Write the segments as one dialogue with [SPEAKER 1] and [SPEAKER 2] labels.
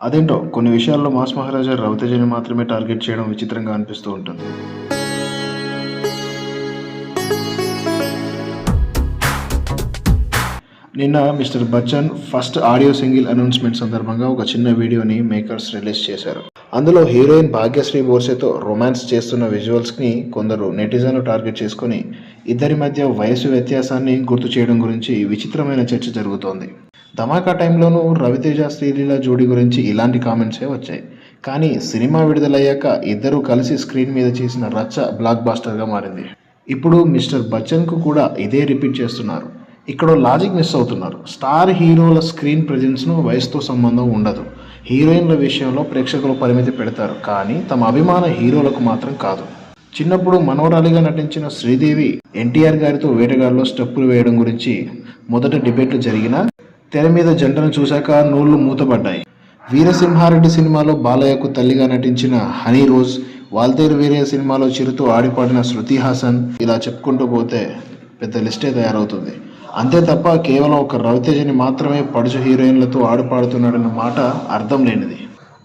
[SPEAKER 1] అదేంటో కొన్ని విషయాల్లో మాస్ మహారాజా రవితేజని మాత్రమే టార్గెట్ చేయడం విచిత్రంగా అనిపిస్తూ ఉంటుంది. నిన్న mister Bachchan first audio single announcement సందర్భంగా ఒక చిన్న వీడియోని మేకర్స్ రిలీజ్ చేశారు. అందులో హీరోయిన్ భాగ్యశ్రీ బోర్సేతో రొమాన్స్ చేస్తున్న విజువల్స్ని కొందరు నెటిజన్లు టార్గెట్ చేసుకొని ఇద్దరి మధ్య వయసు వ్యత్యాసాన్ని గుర్తు చేయడం గురించి విచిత్రమైన చర్చ జరుగుతోంది. ధమాకా టైంలోనూ రవితేజ శ్రీలీల జోడీ గురించి ఇలాంటి కామెంట్సే వచ్చాయి. కానీ సినిమా విడుదలయ్యాక ఇద్దరూ కలిసి స్క్రీన్ మీద చేసిన రచ్చ బ్లాక్ బాస్టర్గా మారింది. ఇప్పుడు మిస్టర్ బచ్చన్కు కూడా ఇదే రిపీట్ చేస్తున్నారు. ఇక్కడ లాజిక్ మిస్ అవుతున్నారు. స్టార్ హీరోల స్క్రీన్ ప్రజెన్స్ను వయసుతో సంబంధం ఉండదు. హీరోయిన్ల విషయంలో ప్రేక్షకులు పరిమితి పెడతారు. కానీ తమ అభిమాన హీరోలకు మాత్రం కాదు. చిన్నప్పుడు మనోరాలిగా నటించిన శ్రీదేవి ఎన్టీఆర్ గారితో వేటగాడిలో స్టెప్పులు వేయడం గురించి మొదట డిబేట్లు జరిగినా తెర మీద జంటను చూశాక నోళ్ళు మూతపడ్డాయి. వీరసింహారెడ్డి సినిమాలో బాలయ్యకు తల్లిగా నటించిన హనీ రోజ్ వాల్తేరు వీరయ్య సినిమాలో చిరుతో ఆడిపాడిన శృతి హాసన్ ఇలా చెప్పుకుంటూ పోతే పెద్ద లిస్టే తయారవుతుంది. అంతే తప్ప కేవలం ఒక రవితేజని మాత్రమే పడుచు హీరోయిన్లతో ఆడుపాడుతున్నాడన్న మాట అర్థం లేనిది.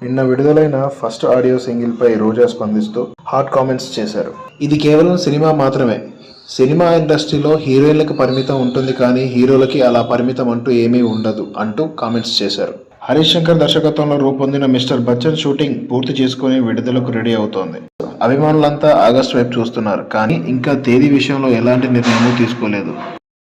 [SPEAKER 1] నిన్న విడుదలైన ఫస్ట్ ఆడియో సింగిల్పై రోజా స్పందిస్తూ హాట్ కామెంట్స్ చేశారు. ఇది కేవలం సినిమా మాత్రమే. సినిమా ఇండస్ట్రీలో హీరోయిన్లకు పరిమితం ఉంటుంది కానీ హీరోలకి అలా పరిమితం అంటూ ఏమీ ఉండదు అంటూ కామెంట్స్ చేశారు. హరీష్ శంకర్ దర్శకత్వంలో రూపొందిన మిస్టర్ బచ్చన్ షూటింగ్ పూర్తి చేసుకుని విడుదలకు రెడీ అవుతోంది. అభిమానులంతా ఆగస్ట్ వైపు చూస్తున్నారు కానీ ఇంకా తేదీ విషయంలో ఎలాంటి నిర్ణయమూ తీసుకోలేదు.